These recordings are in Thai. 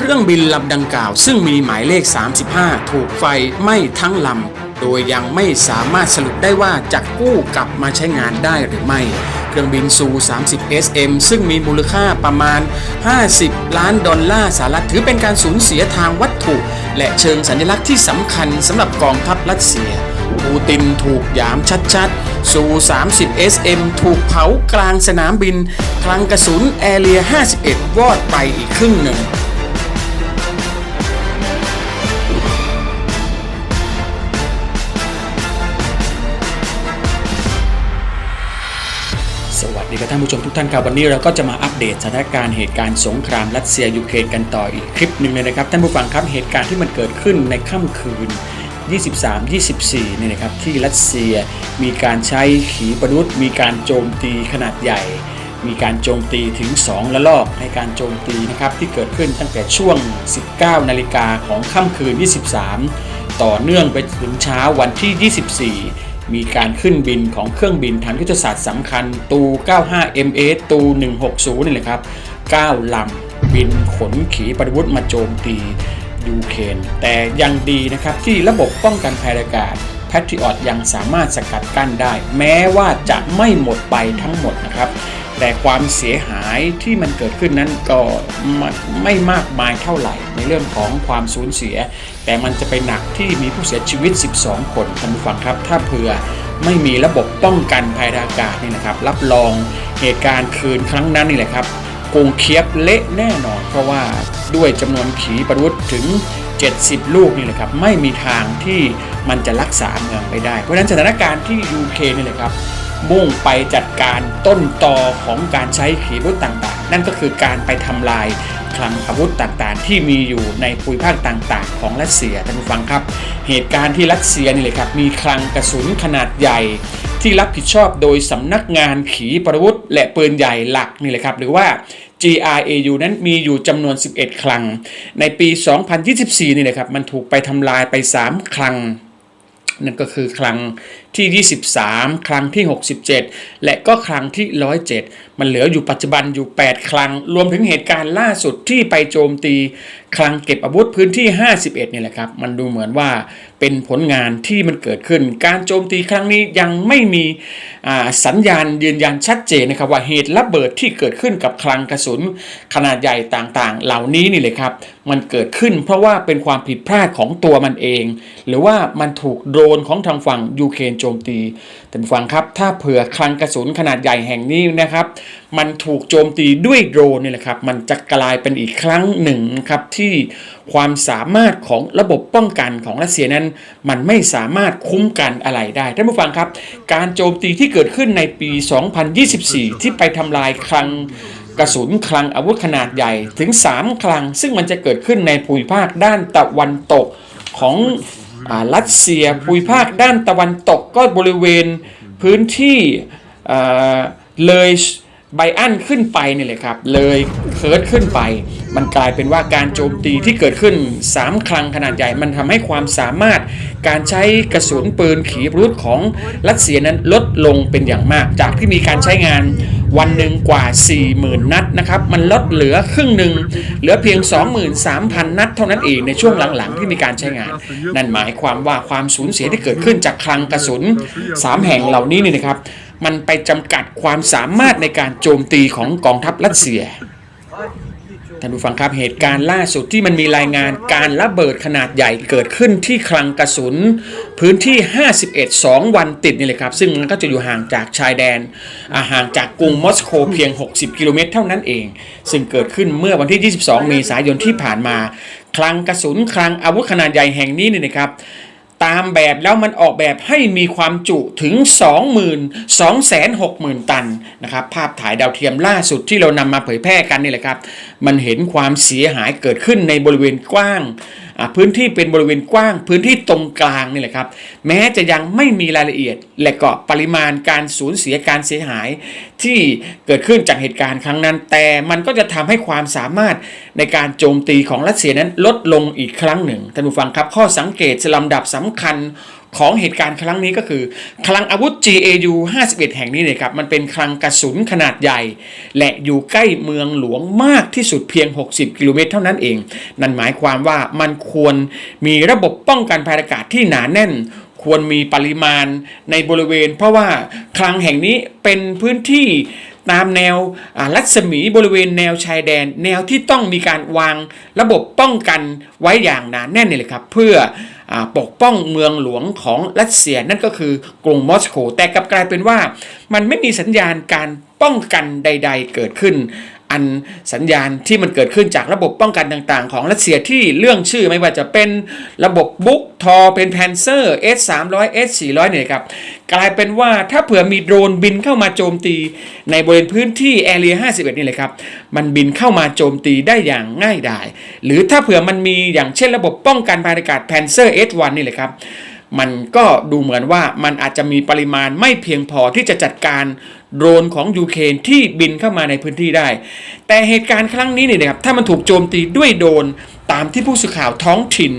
เครื่องบินลำดังกล่าว ซึ่งมีหมายเลข 35 ถูกไฟไหม้ทั้งลำ โดยยังไม่สามารถสรุปได้ว่าจะกู้กลับมาใช้งานได้หรือไม่ เครื่องบินซู 30 SM ซึ่งมีมูลค่าประมาณ 50 ล้านดอลลาร์สหรัฐถือเป็นการสูญเสียทางวัตถุ และเชิงสัญลักษณ์ที่สำคัญสำหรับกองทัพรัสเซียปูตินถูกยามชัดๆ ซู 30 SM ถูกเผากลางสนามบิน คลังกระสุนแอเรีย 51 วอดไปอีกครึ่งหนึ่ง ดีครับท่านผู้ชมทุกท่านครับวันนี้เราก็จะมาอัปเดตสถานการณ์เหตุการณ์สงครามรัสเซียยูเครนกันต่ออีกคลิปหนึ่งเลยนะครับท่านผู้ฟังครับเหตุการณ์ที่มันเกิดขึ้นในค่ำคืน 23-24เนี่ยนะครับที่รัสเซียมีการใช้ขีปนาวุธมีการโจมตีขนาดใหญ่ มีการโจมตีถึง2ระลอกในการโจมตีนะครับที่เกิดขึ้นตั้งแต่ช่วง 19 นาฬิกาของค่ำคืน 23 ต่อเนื่องไปถึงเช้าวันที่ 24 มีการขึ้นบินของเครื่องบินทางยุทธศาสตร์สำคัญตู 95 MS ตู 160 นี่แหละครับ 9 ลำบินขนขีปนาวุธมาโจมตียูเครนแต่ยังดีนะครับที่ระบบป้องกันภัยอากาศแพทริออตยังสามารถสกัดกั้นได้ แม้ว่าจะไม่หมดไปทั้งหมดนะครับ แต่ความเสียหายที่มันเกิดขึ้นนั้นก็ไม่มากมายเท่าไหร่ในเรื่องของความสูญเสีย แต่มันจะไปหนักที่มีผู้เสียชีวิต 12 คนท่านผู้ฟังครับ ถ้าเผื่อไม่มีระบบป้องกันภัยทางอากาศนี่นะครับ รับรองเหตุการณ์คืนครั้งนั้นนี่แหละครับกรุงเคียบเละแน่นอน เพราะว่าด้วยจำนวนขีปนาวุธถึง 70 ลูกนี่แหละครับ ไม่มีทางที่มันจะรักษาเมืองไปได้ เพราะฉะนั้นสถานการณ์ที่ยูเคนนี่แหละครับมุ่งไปจัดการต้นตอของการใช้ขีปนาวุธต่างๆ นั่นก็คือการไปทำลาย คลังอาวุธต่างๆ ที่มีอยู่ในภูมิภาคต่างๆ ของรัสเซียท่านผู้ฟังครับ เหตุการณ์ที่รัสเซียนี่เลยครับมีคลังกระสุนขนาดใหญ่ ที่รับผิดชอบโดยสำนักงานขีปนาวุธ และปืนใหญ่หลักนี่แหละครับหรือว่า GRAU นั้นมีอยู่จำนวน 11 คลัง ในปี 2024 นี่แหละครับ มันถูกไปทำลายไป 3 คลัง นั่นก็คือครั้งที่ 23 ครั้งที่ 67 และก็ครั้งที่ 107 มันเหลืออยู่ปัจจุบันอยู่ 8 ครั้ง รวมถึงเหตุการณ์ล่าสุดที่ไปโจมตีคลังเก็บอาวุธพื้นที่ 51เนี่ยแหละครับ มันดูเหมือนว่าเป็นผลงานที่มันเกิดขึ้น การโจมตีครั้งนี้ยังไม่มีสัญญาณยืนยันชัดเจนนะครับว่าเหตุระเบิดที่เกิดขึ้นกับคลังกระสุนขนาดใหญ่ต่างๆ เหล่านี้นี่เลยครับ มันเกิดขึ้นเพราะว่าเป็นความผิดพลาดของตัวมันเอง หรือว่ามันถูกโดรนของทางฝั่งยูเครนโจมตีแต่ฟังครับ ถ้าเผื่อคลังกระสุนขนาดใหญ่แห่งนี้นะครับ มันถูกโจมตีด้วยโดรนนี่แหละครับ มันจะกลายเป็นอีกครั้งหนึ่งครับที่ความสามารถของระบบป้องกันของรัสเซียนั้น มันไม่สามารถคุ้มกันอะไรได้ท่านผู้ฟังครับ การโจมตีที่เกิดขึ้นในปี 2024 ที่ไปทำลายคลังกระสุนคลังอาวุธขนาดใหญ่ถึง 3 คลัง ซึ่งมันจะเกิดขึ้นในภูมิภาคด้านตะวันตกของ รัสเซียภูมิภาคด้านตะวันตกก็บริเวณพื้นที่เลย ไบอันขึ้นไปนี่เลยครับ เลยเคิร์ดขึ้นไป มันกลายเป็นว่าการโจมตีที่เกิดขึ้น 3คลังขนาดใหญ่ มันทำให้ความสามารถ การใช้กระสุนปืนขีปนาวุธของรัสเซียนั้นลดลงเป็นอย่างมาก จากที่มีการใช้งานวันหนึ่งกว่า 40,000 นัดนะครับ มันลดเหลือครึ่งหนึ่งเหลือเพียง 23,000 นัดเท่านั้นเองในช่วงหลังๆ ที่มีการใช้งาน นั่นหมายความว่าความสูญเสียที่เกิดขึ้นจากคลังกระสุน 3 แห่งเหล่านี้นี่นะครับ มันไปจำกัดความสามารถในการโจมตีของกองทัพรัสเซียท่านผู้ฟังครับเหตุการณ์ล่าสุดที่มันมีรายงานการระเบิดขนาดใหญ่เกิดขึ้นที่คลังกระสุน พื้นที่ 51 2 วันติดนี่เลยครับ ซึ่งมันก็จะอยู่ห่างจากชายแดนห่างจากกรุงมอสโกเพียง 60 กิโลเมตรเท่านั้นเอง ซึ่งเกิดขึ้นเมื่อวันที่ 22 เมษายนที่ผ่านมา คลังกระสุนคลังอาวุธขนาดใหญ่แห่งนี้นี่นะครับ ตามแบบแล้วมันออกแบบให้มีความจุถึง20,260,000 ตันนะครับภาพถ่ายดาวเทียมล่าสุดที่เรานำมาเผยแพร่กันนี่แหละครับ มันเห็นความเสียหายเกิดขึ้นในบริเวณกว้าง พื้นที่เป็นบริเวณกว้าง พื้นที่ตรงกลางนี่แหละครับ แม้จะยังไม่มีรายละเอียด และก็ปริมาณการสูญเสียการเสียหาย ที่เกิดขึ้นจากเหตุการณ์ครั้งนั้น แต่มันก็จะทำให้ความสามารถในการโจมตีของรัสเซียนั้นลดลงอีกครั้งหนึ่งท่านผู้ฟังครับ ข้อสังเกตลำดับสำคัญ ของเหตุการณ์ครั้งนี้ก็คือ คลังอาวุธ GAU 51 แห่งนี้เลยครับ มันเป็นคลังกระสุนขนาดใหญ่ และอยู่ใกล้เมืองหลวงมากที่สุดเพียง 60 กิโลเมตรเท่านั้นเอง นั่นหมายความว่ามันควรมีระบบป้องกันภัยอากาศที่หนาแน่น ควรมีปริมาณในบริเวณ เพราะว่าคลังแห่งนี้เป็นพื้นที่ ตามแนวรัศมีบริเวณแนวชายแดน แนวที่ต้องมีการวางระบบป้องกันไว้อย่างหนาแน่นนี่เลยครับ เพื่ออปกป้องเมืองหลวงของรัสเซียนั่นก็คือกรุงมอสโกแต่กลับกลายเป็นว่า มันไม่มีสัญญาณการป้องกันใด ๆ เกิดขึ้น อันสัญญาณที่มันเกิดขึ้นจากระบบป้องกันต่างๆ ของรัสเซียที่เรื่องชื่อไม่ว่าจะเป็นระบบบุ๊กทอเป็นแพนเซอร์ S 3 0 0 S 4 0 0เนี่ยครับกลายเป็นว่าถ้าเผื่อมีโดรนบินเข้ามาโจมตี ในบริเวณพื้นที่แอเรีย51 นี่เลยครับ มันบินเข้ามาโจมตีได้อย่างง่ายดาย หรือถ้าเผื่อมันมีอย่างเช่นระบบป้องกันภัยอากาศแพนเซอร์ S1 นี่เลยครับมันก็ดูเหมือนว่ามันอาจจะมีปริมาณไม่เพียงพอที่จะจัดการ โดรนของยูเครนที่บินเข้ามาในพื้นที่ได้ แต่เหตุการณ์ครั้งนี้เนี่ยนะครับถ้ามันถูกโจมตีด้วยโดรนตามที่ผู้สื่อข่าวท้องถิ่น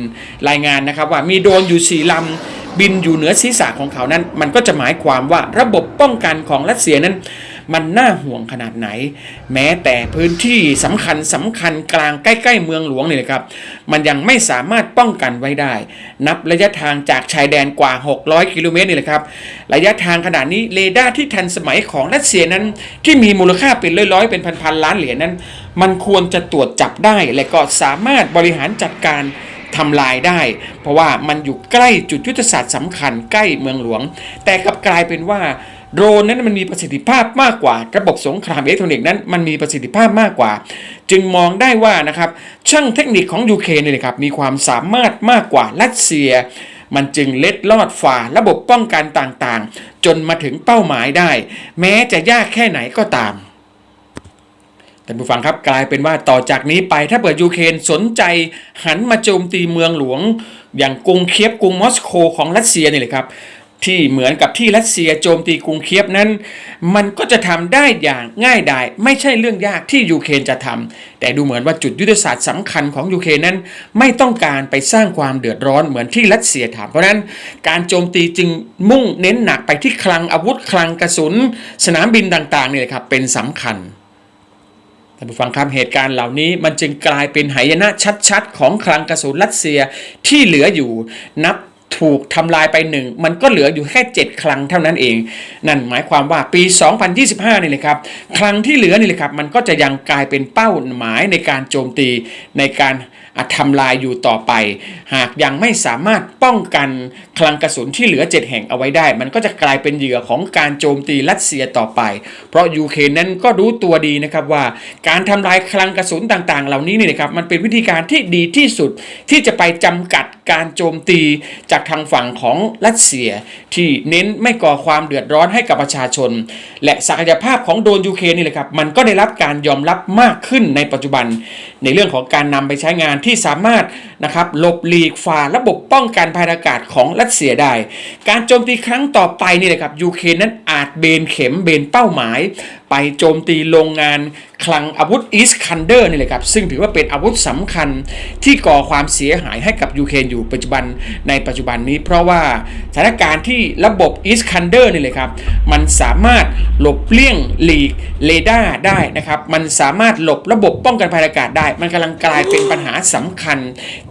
รายงานนะครับ ว่ามีโดรนอยู่สี่ลำบินอยู่เหนือศีรษะของเขานั้น มันก็จะหมายความว่าระบบป้องกันของรัสเซียนั้น มันน่าห่วงขนาดไหน แม้แต่พื้นที่สำคัญสำคัญกลางใกล้ๆเมืองหลวงนี่ยนะครับ มันยังไม่สามารถป้องกันไว้ได้ นับระยะทางจากชายแดนกว่า 600 กิโลเมตรนี่แหละครับ ระยะทางขนาดนี้เรดาร์ที่ทันสมัยของรัสเซียนั้น ที่มีมูลค่าเป็นร้อยๆเป็นพันๆล้านเหรียญนั้น มันควรจะตรวจจับได้ และก็สามารถบริหารจัดการทำลายได้ เพราะว่ามันอยู่ใกล้จุดยุทธศาสตร์สำคัญใกล้เมืองหลวง แต่กลับกลายเป็นว่า โดรนนั้นมันมีประสิทธิภาพมากกว่า ระบบสงครามอิเล็กทรอนิกส์นั้นมันมีประสิทธิภาพมากกว่า จึงมองได้ว่านะครับช่างเทคนิคของยูเครนเนี่ยนะครับมีความสามารถมากกว่ารัสเซีย มันจึงเล็ดลอดฝ่าระบบป้องกันต่างๆ จนมาถึงเป้าหมายได้ แม้จะยากแค่ไหนก็ตามท่านผู้ฟังครับกลายเป็นว่าต่อจากนี้ไปถ้าเปิดยูเครนสนใจหันมาโจมตีเมืองหลวง อย่างกรุงเคียบกรุงมอสโกของรัสเซียนี่เลยครับ ที่เหมือนกับที่รัสเซียโจมตีกรุงเคียบนั้น มันก็จะทำได้อย่างง่ายดายไม่ใช่เรื่องยากที่ยูเครนจะทำแต่ดูเหมือนว่าจุดยุทธศาสตร์สำคัญของยูเครนนั้น ไม่ต้องการไปสร้างความเดือดร้อนเหมือนที่รัสเซียทำเพราะฉะนั้นการโจมตีจึงมุ่งเน้นหนักไปที่คลังอาวุธคลังกระสุน สนามบินต่างๆนี่เลยครับเป็นสำคัญท่านผู้ฟังครับเหตุการณ์เหล่านี้มันจึงกลายเป็นหายนะชัดๆ ของคลังกระสุนรัสเซียที่เหลืออยู่นับ ถูกทำลายไปหนึ่งมันก็เหลืออยู่แค่ 7คลังเท่านั้นเอง นั่นหมายความว่าปี 2025 นี่เลยครับคลังที่เหลือนี่เลยครับ มันก็จะยังกลายเป็นเป้าหมายในการโจมตีในการทำลายอยู่ต่อไป หากยังไม่สามารถป้องกันคลังกระสุนที่เหลือ 7 แห่งเอาไว้ได้ มันก็จะกลายเป็นเหยื่อของการโจมตีรัสเซียต่อไป เพราะยูเครนนั้นก็รู้ตัวดีนะครับว่า การทำลายคลังกระสุนต่างๆ เหล่านี้นี่นะครับมันเป็นวิธีการที่ดีที่สุดที่จะไปจำกัด การโจมตีจากทางฝั่งของรัสเซีย ที่เน้นไม่ก่อความเดือดร้อนให้กับประชาชน และศักยภาพของโดรนยูเครนนี่แหละครับ มันก็ได้รับการยอมรับมากขึ้นในปัจจุบัน ในเรื่องของการนำไปใช้งานที่สามารถ นะครับหลบหลีกฝ่าระบบป้องกันภัยอากาศของรัสเซียได้ การโจมตีครั้งต่อไปนี่แหละครับยูเครนนั้นอาจเบนเข็มเบนเป้าหมาย ไปโจมตีโรงงานคลังอาวุธอิสคันเดอร์นี่แหละครับซึ่งถือว่าเป็นอาวุธสำคัญที่ก่อความเสียหายให้กับยูเครนอยู่ปัจจุบันในปัจจุบันนี้ เพราะว่าสถานการณ์ที่ระบบอิสคันเดอร์นี่เลยครับมันสามารถหลบเลี่ยงหลีกเรดาร์ได้นะครับมันสามารถหลบระบบป้องกันภัยอากาศได้ มันกำลังกลายเป็นปัญหาสำคัญ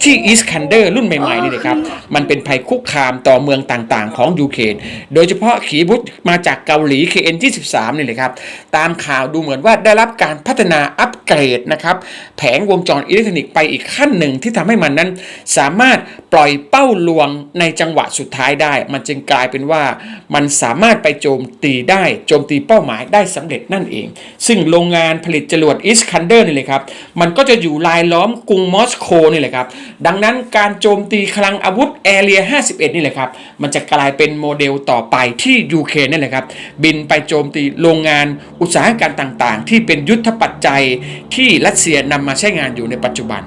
ที่อิสคันเดอร์รุ่นใหม่ๆนี่เลยครับ มันเป็นภัยคุกคามต่อเมืองต่างๆ ของยูเครนโดยเฉพาะขีปนาวุธมาจากเกาหลี KN23 นี่เลยครับ ตามข่าวดูเหมือนว่าได้รับการพัฒนาอัปเกรดนะครับ แผงวงจรอิเล็กทรอนิกส์ไปอีกขั้นหนึ่งที่ทำให้มันนั้น สามารถปล่อยเป้าลวงในจังหวะสุดท้ายได้ มันจึงกลายเป็นว่ามันสามารถไปโจมตีได้โจมตีเป้าหมายได้สำเร็จนั่นเอง ซึ่งโรงงานผลิตจรวดอิสคันเดอร์นี่เลยครับมันก็จะอยู่ลายล้อมกรุงมอสโกนี่แหละครับดังนั้นการโจมตีคลังอาวุธแอเรีย 51 นี่แหละครับ มันจะกลายเป็นโมเดลต่อไปที่ยูเครนนี่แหละครับ บินไปโจมตีโรงงานอุตสาหกรรมต่างๆ ที่เป็นยุทธปัจจัยที่รัสเซียนำมาใช้งานอยู่ในปัจจุบัน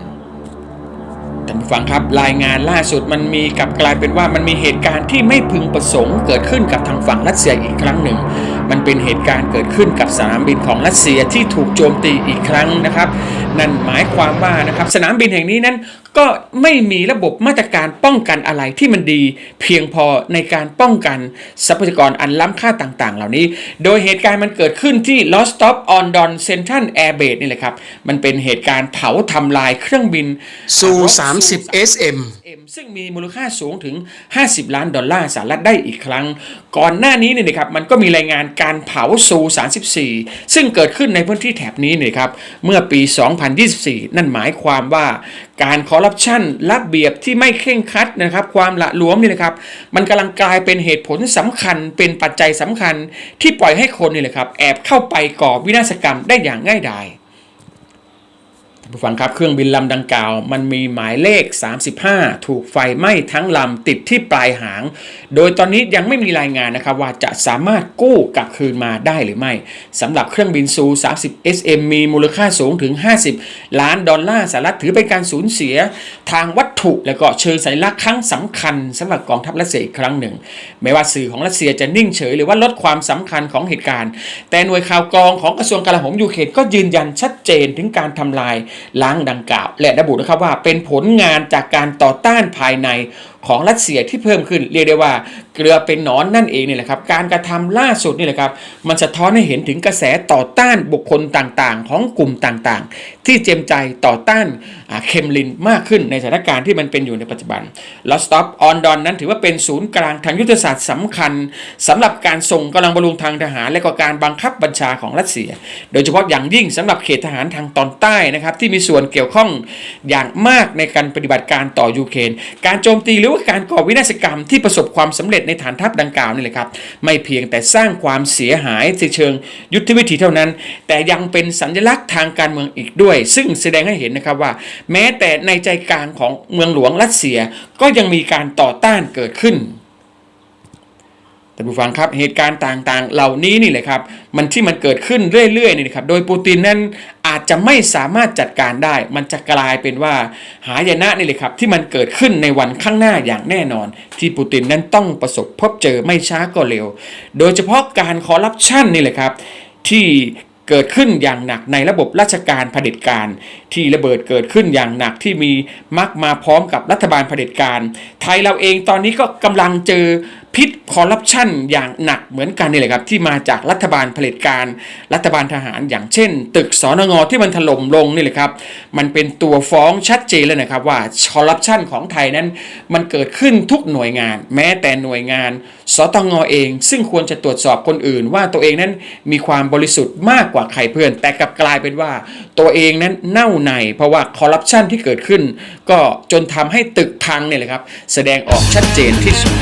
ท่านผู้ฟังครับรายงานล่าสุดมันมีกับกลายเป็นว่ามันมีเหตุการณ์ที่ไม่พึงประสงค์เกิดขึ้นกับทางฝั่งรัสเซียอีกครั้งหนึ่ง มันเป็นเหตุการณ์เกิดขึ้นกับสนามบินของรัสเซียที่ถูกโจมตีอีกครั้งนะครับ นั่นหมายความว่านะครับสนามบินแห่งนี้นั้น ก็ไม่มีระบบมาตรการป้องกันอะไรที่มันดี เพียงพอในการป้องกันทรัพยากรอันล้ำค่าต่างๆ เหล่านี้ โดยเหตุการณ์มันเกิดขึ้นที่ Lost Stop on Don Central Air Base นี่แหละครับ มันเป็นเหตุการณ์เผาทำลายเครื่องบินซูรบ30 SM ซึ่งมีมูลค่าสูงถึง 50 ล้านดอลลาร์สหรัฐได้อีกครั้ง ก่อนหน้านี้เนี่ยนะครับมันก็มีรายงานการเผาซู 34 ซึ่งเกิดขึ้นในพื้นที่แถบนี้เนี่ยครับเมื่อปี 2024 นั่นหมายความว่าการคอร์รัปชันระเบียบที่ไม่เคร่งครัดนะครับ ความละหลวมนี่นะครับ มันกำลังกลายเป็นเหตุผลสำคัญ เป็นปัจจัยสำคัญ ที่ปล่อยให้คนนี่แหละครับแอบเข้าไปก่อวินาศกรรมได้อย่างง่ายดาย ผู้ฟังครับเครื่องบินลำดังกล่าว มันมีหมายเลข 35 ถูกไฟไหม้ทั้งลำติดที่ปลายหาง โดยตอนนี้ยังไม่มีรายงานนะครับว่าจะสามารถกู้กลับคืนมาได้หรือไม่สำหรับเครื่องบินซู 30 SM มีมูลค่าสูงถึง 50 ล้านดอลลาร์สหรัฐถือเป็นการสูญเสียทางวัตถุและก็เชิงสัญลักษณ์ครั้งสำคัญสำหรับกองทัพรัสเซียอีกครั้งหนึ่งแม้ว่าสื่อของรัสเซียจะนิ่งเฉยหรือว่าลดความสำคัญของเหตุการณ์ แต่หน่วยข่าวกรองของกระทรวงกลาโหมยูเครนก็ยืนยันชัดเจนถึงการทำลายล้างดังกล่าว และระบุนะครับว่าเป็นผลงานจากการต่อต้านภายใน ของรัสเซียที่เพิ่มขึ้นเรียกได้ว่าเกลือเป็นหนอนนั่นเองนี่แหละครับการกระทำล่าสุดนี่แหละครับมันสะท้อนให้เห็นถึงกระแสต่อต้านบุคคลต่างๆ ของกลุ่มต่างๆ ที่เจมใจต่อต้านอ่าเคมลินมากขึ้นในสถานการณ์ที่มันเป็นอยู่ในปัจจุบันลอสต็อปออนดอนนั้นถือว่าเป็นศูนย์กลางทางยุทธศาสตร์สำคัญสำหรับการส่งกำลังบำรุงทางทหาร และก็การบังคับบัญชาของรัสเซีย โดยเฉพาะอย่างยิ่งสำหรับเขตทหารทางตอนใต้นะครับที่มีส่วนเกี่ยวข้องอย่างมากในการปฏิบัติการต่อยูเครนการโจมตีหรือว่าการก่อวินาศกรรมที่ประสบความสำเร็จในฐานทัพดังกล่าวนี่แหละครับ ไม่เพียงแต่สร้างความเสียหายในเชิงยุทธวิธีเท่านั้น แต่ยังเป็นสัญลักษณ์ทางการเมืองอีกด้วย ซึ่งแสดงให้เห็นนะครับว่า แม้แต่ในใจกลางของเมืองหลวงรัสเซียก็ยังมีการต่อต้านเกิดขึ้น ท่านผู้ฟังครับเหตุการณ์ต่างๆ เหล่านี้นี่แหละครับมันที่มันเกิดขึ้นเรื่อยๆนี่นะครับโดยปูตินนั้นอาจจะไม่สามารถจัดการได้ มันจะกลายเป็นว่าหายนะนี่เลยครับที่มันเกิดขึ้นในวันข้างหน้าอย่างแน่นอน ที่ปูตินนั้นต้องประสบพบเจอไม่ช้าก็เร็ว โดยเฉพาะการคอร์รัปชันนี่แหละครับที่ เกิดขึ้นอย่างหนักในระบบราชการเผด็จการ ที่ระเบิดเกิดขึ้นอย่างหนักที่มีมักมาพร้อมกับรัฐบาลเผด็จการ ไทยเราเองตอนนี้ก็กำลังเจอพิษคอร์รัปชันอย่างหนักเหมือนกันนี่แหละครับ ที่มาจากรัฐบาลเผด็จการ รัฐบาลทหารอย่างเช่น ตึกสอนงที่มันถล่มลงนี่แหละครับ มันเป็นตัวฟ้องชัดเจนเลยนะครับว่าคอร์รัปชันของไทยนั้น มันเกิดขึ้นทุกหน่วยงาน แม้แต่หน่วยงาน สตงเอง ซึ่งควรจะตรวจสอบคนอื่น ว่าตัวเองนั้นมีความบริสุทธิ์มากกว่าใครเพื่อน แต่กลับกลายเป็นว่า ตัวเองนั้นเน่าใน เพราะว่าคอร์รัปชันที่เกิดขึ้น ก็จนทำให้ตึกพังเนี่ยแหละครับ แสดงออกชัดเจนที่สุด